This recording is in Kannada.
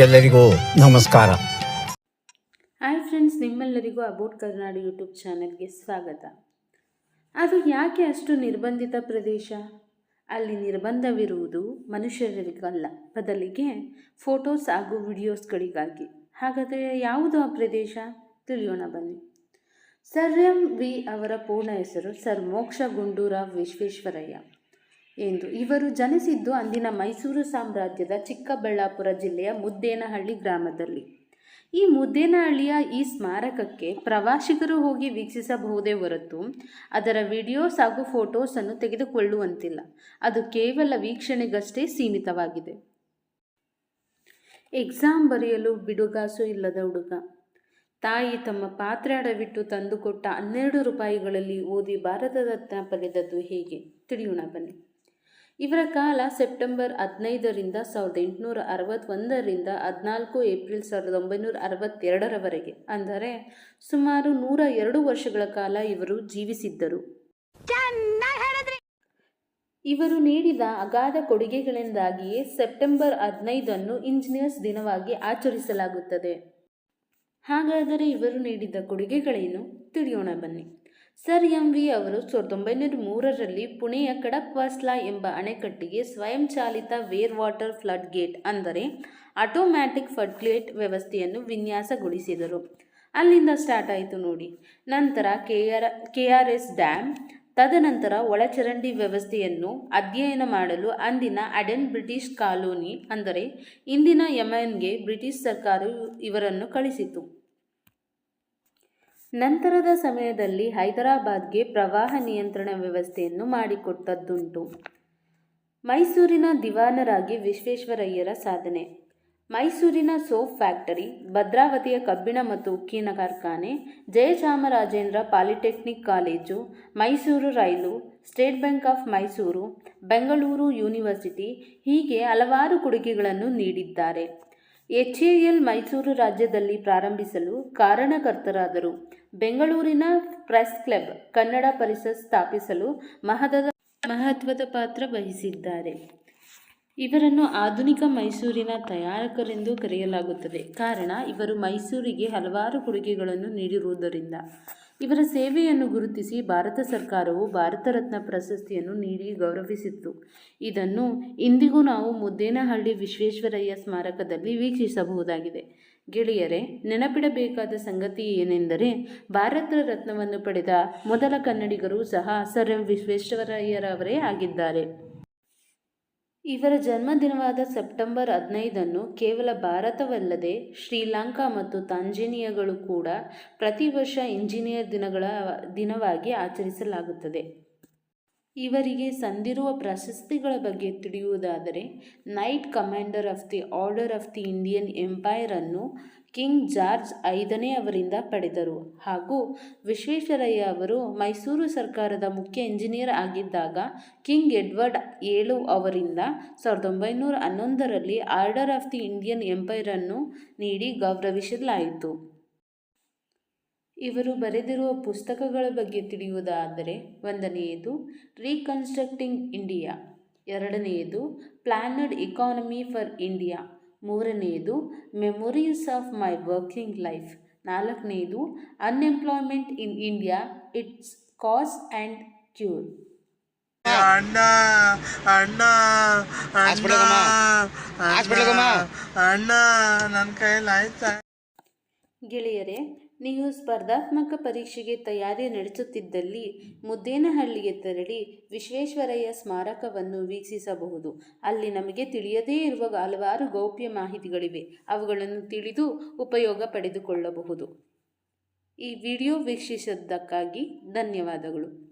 ಎಲ್ಲರಿಗೂ ನಮಸ್ಕಾರ. ಹಾಯ್ ಫ್ರೆಂಡ್ಸ್, ನಿಮ್ಮೆಲ್ಲರಿಗೂ ಅಬೌಟ್ ಕರ್ನಾಡು ಯೂಟ್ಯೂಬ್ ಚಾನೆಲ್ಗೆ ಸ್ವಾಗತ. ಅದು ಯಾಕೆ ಅಷ್ಟು ನಿರ್ಬಂಧಿತ ಪ್ರದೇಶ? ಅಲ್ಲಿ ನಿರ್ಬಂಧವಿರುವುದು ಮನುಷ್ಯರಿಗಲ್ಲ. ಬದಲಿಗೆ ಫೋಟೋಸ್ ಹಾಗೂ ವಿಡಿಯೋಸ್ಗಳಿಗಾಗಿ. ಹಾಗಾದರೆ ಯಾವುದು ಆ ಪ್ರದೇಶ? ತಿಳಿಯೋಣ ಬನ್ನಿ. ಸರ್ ಎಂ ವಿ ಅವರ ಪೂರ್ಣ ಹೆಸರು ಸರ್ ಮೋಕ್ಷ ಗುಂಡೂರಾವ್ ವಿಶ್ವೇಶ್ವರಯ್ಯ. ಎಂದು ಇವರು ಜನಿಸಿದ್ದು ಅಂದಿನ ಮೈಸೂರು ಸಾಮ್ರಾಜ್ಯದ ಚಿಕ್ಕಬಳ್ಳಾಪುರ ಜಿಲ್ಲೆಯ ಮುದ್ದೇನಹಳ್ಳಿ ಗ್ರಾಮದಲ್ಲಿ. ಈ ಮುದ್ದೇನಹಳ್ಳಿಯ ಈ ಸ್ಮಾರಕಕ್ಕೆ ಪ್ರವಾಸಿಗರು ಹೋಗಿ ವೀಕ್ಷಿಸಬಹುದೇ ಹೊರತು ಅದರ ವಿಡಿಯೋಸ್ ಹಾಗೂ ಫೋಟೋಸನ್ನು ತೆಗೆದುಕೊಳ್ಳುವಂತಿಲ್ಲ. ಅದು ಕೇವಲ ವೀಕ್ಷಣೆಗಷ್ಟೇ ಸೀಮಿತವಾಗಿದೆ. ಎಕ್ಸಾಮ್ ಬರೆಯಲು ಬಿಡುಗಾಸು ಇಲ್ಲದ ಹುಡುಗ. ತಾಯಿ ತಮ್ಮ ಪಾತ್ರೆ ಅಡವಿಟ್ಟು ತಂದುಕೊಟ್ಟ ಹನ್ನೆರಡು ರೂಪಾಯಿಗಳಲ್ಲಿ ಓದಿ ಭಾರತ ರತ್ನ ಪಡೆದದ್ದು ಹೇಗೆ? ತಿಳಿಯೋಣ ಬನ್ನಿ. ಇವರ ಕಾಲ ಸೆಪ್ಟೆಂಬರ್ ಹದಿನೈದರಿಂದ ಸಾವಿರದ ಎಂಟುನೂರ ಅರವತ್ತೊಂದರಿಂದ ಹದಿನಾಲ್ಕು ಏಪ್ರಿಲ್ ಸಾವಿರದ ಒಂಬೈನೂರ ಅರವತ್ತೆರಡರವರೆಗೆ, ಅಂದರೆ ಸುಮಾರು ನೂರ ಎರಡು ವರ್ಷಗಳ ಕಾಲ ಇವರು ಜೀವಿಸಿದ್ದರು. ಇವರು ನೀಡಿದ ಅಗಾಧ ಕೊಡುಗೆಗಳಿಂದಾಗಿಯೇ ಸೆಪ್ಟೆಂಬರ್ ಹದಿನೈದನ್ನು ಇಂಜಿನಿಯರ್ಸ್ ದಿನವಾಗಿ ಆಚರಿಸಲಾಗುತ್ತದೆ. ಹಾಗಾದರೆ ಇವರು ನೀಡಿದ ಕೊಡುಗೆಗಳೇನು? ತಿಳಿಯೋಣ ಬನ್ನಿ. ಸರ್ ಎಂ ವಿ ಅವರು ಸಾವಿರದ ಒಂಬೈನೂರ ಮೂರರಲ್ಲಿ ಪುಣೆಯ ಕಡಕ್ವಾಸ್ಲಾ ಎಂಬ ಅಣೆಕಟ್ಟಿಗೆ ಸ್ವಯಂಚಾಲಿತ ವೇರ್ ವಾಟರ್ ಫ್ಲಡ್ ಗೇಟ್ ಅಂದರೆ ಆಟೋಮ್ಯಾಟಿಕ್ ಫ್ಲಡ್ ಗೇಟ್ ವ್ಯವಸ್ಥೆಯನ್ನು ವಿನ್ಯಾಸಗೊಳಿಸಿದರು. ಅಲ್ಲಿಂದ ಸ್ಟಾರ್ಟ್ ಆಯಿತು ನೋಡಿ. ನಂತರ ಕೆ ಆರ್ ಡ್ಯಾಮ್ ತದನಂತರ ಒಳಚರಂಡಿ ವ್ಯವಸ್ಥೆಯನ್ನು ಅಧ್ಯಯನ ಮಾಡಲು ಅಂದಿನ ಅಡೆನ್ ಬ್ರಿಟಿಷ್ ಕಾಲೋನಿ ಅಂದರೆ ಇಂದಿನ ಯಮನ್ಗೆ ಬ್ರಿಟಿಷ್ ಸರ್ಕಾರವು ಇವರನ್ನು ಕಳಿಸಿತು. ನಂತರದ ಸಮಯದಲ್ಲಿ ಹೈದರಾಬಾದ್ಗೆ ಪ್ರವಾಹ ನಿಯಂತ್ರಣ ವ್ಯವಸ್ಥೆಯನ್ನು ಮಾಡಿಕೊಟ್ಟದ್ದುಂಟು. ಮೈಸೂರಿನ ದಿವಾನರಾಗಿ ವಿಶ್ವೇಶ್ವರಯ್ಯರ ಸಾಧನೆ. ಮೈಸೂರಿನ ಸೋಪ್ ಫ್ಯಾಕ್ಟರಿ, ಭದ್ರಾವತಿಯ ಕಬ್ಬಿಣ ಮತ್ತು ಉಕ್ಕಿನ ಕಾರ್ಖಾನೆ Jayachamarajendra polytechnic college, Mysuru rail, State Bank of Mysuru, Bengaluru university ಹೀಗೆ ಹಲವಾರು ಕೊಡುಗೆಗಳನ್ನು ನೀಡಿದ್ದಾರೆ. ಎಚ್ ಎ ಎಲ್ ಮೈಸೂರು ರಾಜ್ಯದಲ್ಲಿ ಪ್ರಾರಂಭಿಸಲು ಕಾರಣಕರ್ತರಾದರು. ಬೆಂಗಳೂರಿನ ಪ್ರೆಸ್ ಕ್ಲಬ್, ಕನ್ನಡ ಪರಿಷತ್ ಸ್ಥಾಪಿಸಲು ಮಹದದ ಮಹತ್ವದ ಪಾತ್ರ ವಹಿಸಿದ್ದಾರೆ. ಇವರನ್ನು ಆಧುನಿಕ ಮೈಸೂರಿನ ತಯಾರಕರೆಂದು ಕರೆಯಲಾಗುತ್ತದೆ. ಕಾರಣ, ಇವರು ಮೈಸೂರಿಗೆ ಹಲವಾರು ಕೊಡುಗೆಗಳನ್ನು ನೀಡಿರುವುದರಿಂದ. ಇವರ ಸೇವೆಯನ್ನು ಗುರುತಿಸಿ ಭಾರತ ಸರ್ಕಾರವು ಭಾರತ ರತ್ನ ಪ್ರಶಸ್ತಿಯನ್ನು ನೀಡಿ ಗೌರವಿಸಿತ್ತು. ಇದನ್ನು ಇಂದಿಗೂ ನಾವು ಮುದ್ದೇನಹಳ್ಳಿ ವಿಶ್ವೇಶ್ವರಯ್ಯ ಸ್ಮಾರಕದಲ್ಲಿ ವೀಕ್ಷಿಸಬಹುದಾಗಿದೆ. ಗೆಳೆಯರೆ, ನೆನಪಿಡಬೇಕಾದ ಸಂಗತಿ ಏನೆಂದರೆ, ಭಾರತ ರತ್ನವನ್ನು ಪಡೆದ ಮೊದಲ ಕನ್ನಡಿಗರು ಸಹ ಸರ್ ಎಂ ವಿಶ್ವೇಶ್ವರಯ್ಯರವರೇ ಆಗಿದ್ದಾರೆ. ಇವರ ಜನ್ಮದಿನವಾದ ಸೆಪ್ಟೆಂಬರ್ ಹದಿನೈದನ್ನು ಕೇವಲ ಭಾರತವಲ್ಲದೆ ಶ್ರೀಲಂಕಾ ಮತ್ತು ತಾಂಜೇನಿಯಾಗಳು ಕೂಡ ಪ್ರತಿ ವರ್ಷ ಇಂಜಿನಿಯರ್ ದಿನಗಳ ದಿನವಾಗಿ ಆಚರಿಸಲಾಗುತ್ತದೆ. ಇವರಿಗೆ ಸಂದಿರುವ ಪ್ರಶಸ್ತಿಗಳ ಬಗ್ಗೆ ತಿಳಿಯುವುದಾದರೆ Knight Commander of the Order of the Indian ಎಂಪೈರನ್ನು King George ಐದನೇ ಅವರಿಂದ ಪಡೆದರು. ಹಾಗೂ ವಿಶ್ವೇಶ್ವರಯ್ಯ ಅವರು ಮೈಸೂರು ಸರ್ಕಾರದ ಮುಖ್ಯ ಇಂಜಿನಿಯರ್ ಆಗಿದ್ದಾಗ ಕಿಂಗ್ ಎಡ್ವರ್ಡ್ ಏಳು ಅವರಿಂದ ಸಾವಿರದ ಒಂಬೈನೂರ ಹನ್ನೊಂದರಲ್ಲಿ ಆರ್ಡರ್ ಆಫ್ ದಿ ಇಂಡಿಯನ್ ಎಂಪೈರನ್ನು ನೀಡಿ ಗೌರವಿಸಲಾಯಿತು. ಇವರು ಬರೆದಿರುವ ಪುಸ್ತಕಗಳ ಬಗ್ಗೆ ತಿಳಿಯುವುದಾದರೆ ಒಂದನೆಯದು, ರೀಕನ್ಸ್ಟ್ರಕ್ಟಿಂಗ್ ಇಂಡಿಯಾ. ಎರಡನೆಯದು ಪ್ಲಾನಡ್ ಇಕಾನಮಿ ಫಾರ್ ಇಂಡಿಯಾ. ಮೂರನೆಯದು memories of my working life ನಾಲ್ಕನೆಯದು unemployment in India its cause and cure ಅಣ್ಣ ಅಣ್ಣ ಅಣ್ಣ ನನ್ನ ಕೈಯಲ್ಲಿ ಆಯ್ತಾ? ಗೆಳೆಯರೇ ನೀವು ಸ್ಪರ್ಧಾತ್ಮಕ ಪರೀಕ್ಷೆಗೆ ತಯಾರಿ ನಡೆಸುತ್ತಿದ್ದಲ್ಲಿ ಮುದ್ದೇನಹಳ್ಳಿಗೆ ತೆರಳಿ ವಿಶ್ವೇಶ್ವರಯ್ಯ ಸ್ಮಾರಕವನ್ನು ವೀಕ್ಷಿಸಬಹುದು. ಅಲ್ಲಿ ನಮಗೆ ತಿಳಿಯದೇ ಇರುವ ಹಲವಾರು ಗೌಪ್ಯ ಮಾಹಿತಿಗಳಿವೆ. ಅವುಗಳನ್ನು ತಿಳಿದು ಉಪಯೋಗ ಪಡೆದುಕೊಳ್ಳಬಹುದು. ಈ ವಿಡಿಯೋ ವೀಕ್ಷಿಸಿದ್ದಕ್ಕಾಗಿ ಧನ್ಯವಾದಗಳು.